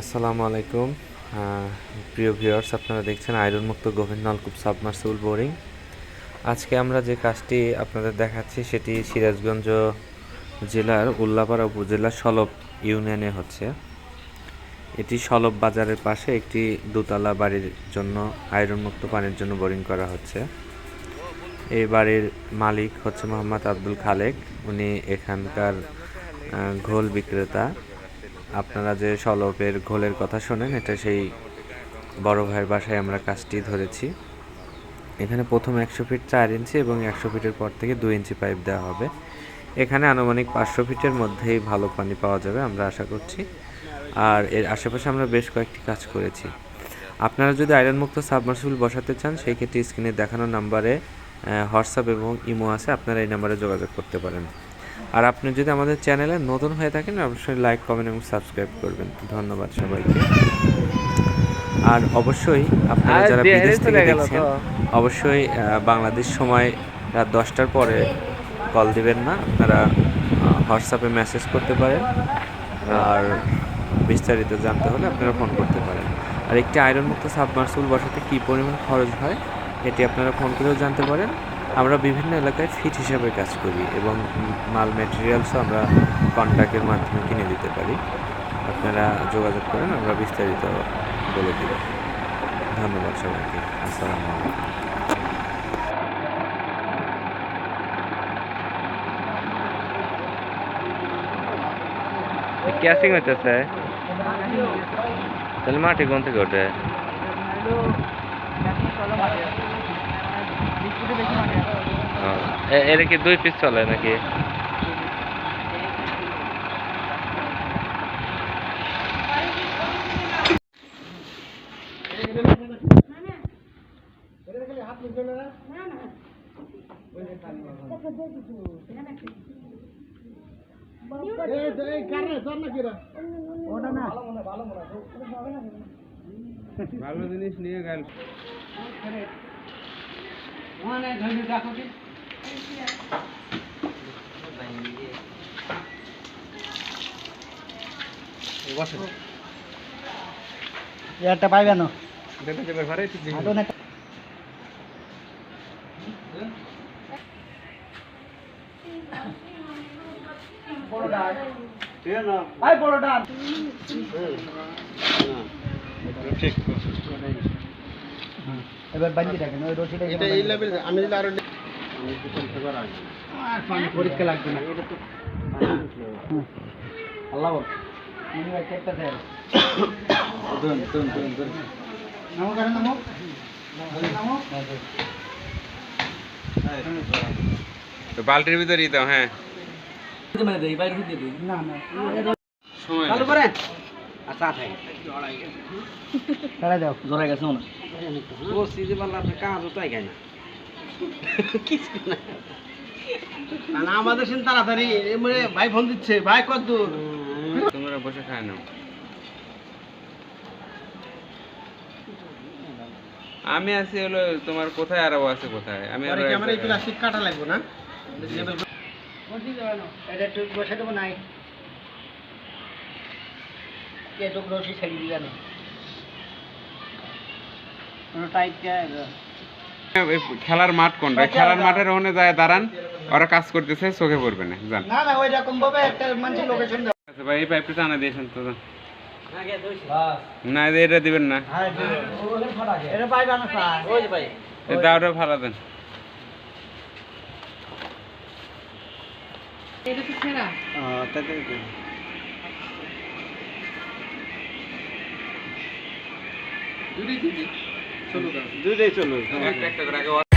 আসসালামু আলাইকুম। প্রিয় ভিউয়ার্স, আপনারা দেখছেন আয়রন মুক্ত গভীর নলকূপ সাবমার্সিবল বোরিং। আজকে আমরা যে কাজটি আপনাদের দেখাচ্ছি, সেটি সিরাজগঞ্জ জেলার উল্লাপাড়া উপজেলার সলব ইউনিয়নে হচ্ছে। এটি সলব বাজারের পাশে একটি দোতলা বাড়ির জন্য, আয়রন মুক্ত পানির জন্য বোরিং করা হচ্ছে। এই বাড়ির মালিক হচ্ছে মোহাম্মদ আব্দুল খালেক। উনি এখানকার ঘোল বিক্রেতা। আপনারা যে সলপের ঘোলের কথা শোনেন, এটা সেই বড় ভাইয়ের বাসায় আমরা কাজটি ধরেছি। এখানে প্রথম একশো ফিট চার ইঞ্চি এবং একশো ফিটের পর থেকে দুই ইঞ্চি পাইপ দেওয়া হবে। এখানে আনুমানিক পাঁচশো ফিটের মধ্যেই ভালো পানি পাওয়া যাবে, আমরা আশা করছি। আর এর আশেপাশে আমরা বেশ কয়েকটি কাজ করেছি। আপনারা যদি আয়রন মুক্ত সাবমার্সিবল বসাতে চান, সেই ক্ষেত্রে স্ক্রিনে দেখানো নাম্বারে হোয়াটসঅ্যাপ এবং ইমো আছে, আপনারা এই নাম্বারে যোগাযোগ করতে পারেন। আর আপনি যদি আমাদের চ্যানেলে নতুন হয়ে থাকেন অবশ্যই লাইক কমেন্ট এবং সাবস্ক্রাইব করবেন। ধন্যবাদ সবাইকে। আর অবশ্যই আপনারা যারা বিদেশ থেকে দেখছেন অবশ্যই বাংলাদেশ সময় রাত দশটার পরে কল দিবেন না। আপনারা হোয়াটসঅ্যাপে মেসেজ করতে পারেন। আর বিস্তারিত জানতে হলে আপনারা ফোন করতে পারেন। আর একটি আয়রন মুক্ত সাবমার্সিবল বসাতে কী পরিমাণ খরচ হয় এটি আপনারা ফোন করেও জানতে পারেন। আমরা বিভিন্ন এলাকায় ফিট হিসাবে কাজ করি এবং মাল ম্যাটেরিয়ালসও আমরা কন্ট্রাক্টের মাধ্যমে কিনে দিতে পারি। আপনারা যোগাযোগ করেন আমরা বিস্তারিত বলে দেব। ধন্যবাদ সবাইকে। আসসালামু আলাইকুম। তাহলে মাটি কোন থেকে ওঠে? ও, এ- এর কি দুই পিস চলে নাকি? ভালো জিনিস নিয়ে গেল একটা পাইবে না বড় ডান এবার বাঞ্জি রাখেন ওই রশিটা এটা এই লেভেল আমি যদি আরও পরীক্ষা লাগবে না। এটা তো আল্লাহ বল আমি ভাই চেকটা দেন দুন দুন দুন দুন নামো কারণ নামো। নামো বালতির ভিতরেই দাও হ্যাঁ। না না। সময় চালু করেন আচ্ছা থাকে তারা দাও জোরে গেছে না ও সিজি বাল্লা আপনি কাজ হতাই খাই না কিছু না। না আমাদের সেন তাড়াতাড়ি এমনি ভাই ফোন দিচ্ছে ভাই কত দূর? তোমরা বসে খায় নাও আমি আছি হলো তোমার কোথায় আরও আছে কোথায়? আমি আমার এই। প্লাস্টিক কাটা লাগবে না? এটা একটু বসে দেবো নাই? কে তো রশি ছেড়ে দিবে না টাইট এই খেলার মাঠ কোনটা? খেলার মাঠের ওখানে যায় দাঁড়ান ওরা কাজ করতেছে চোখে পড়বে না জান না না ওই রকম ভাবে একটা মানুষের লোকেশন আচ্ছা ভাই এই পাইপটা টানা দিয়েছেন তো। না এটা দিবেন না। হ্যাঁ এটা পাইবা না স্যার। ওই যে ভাই। এই দাওটা ভাড়া দেন। দুইটাই চলো একটা একটা করে আগে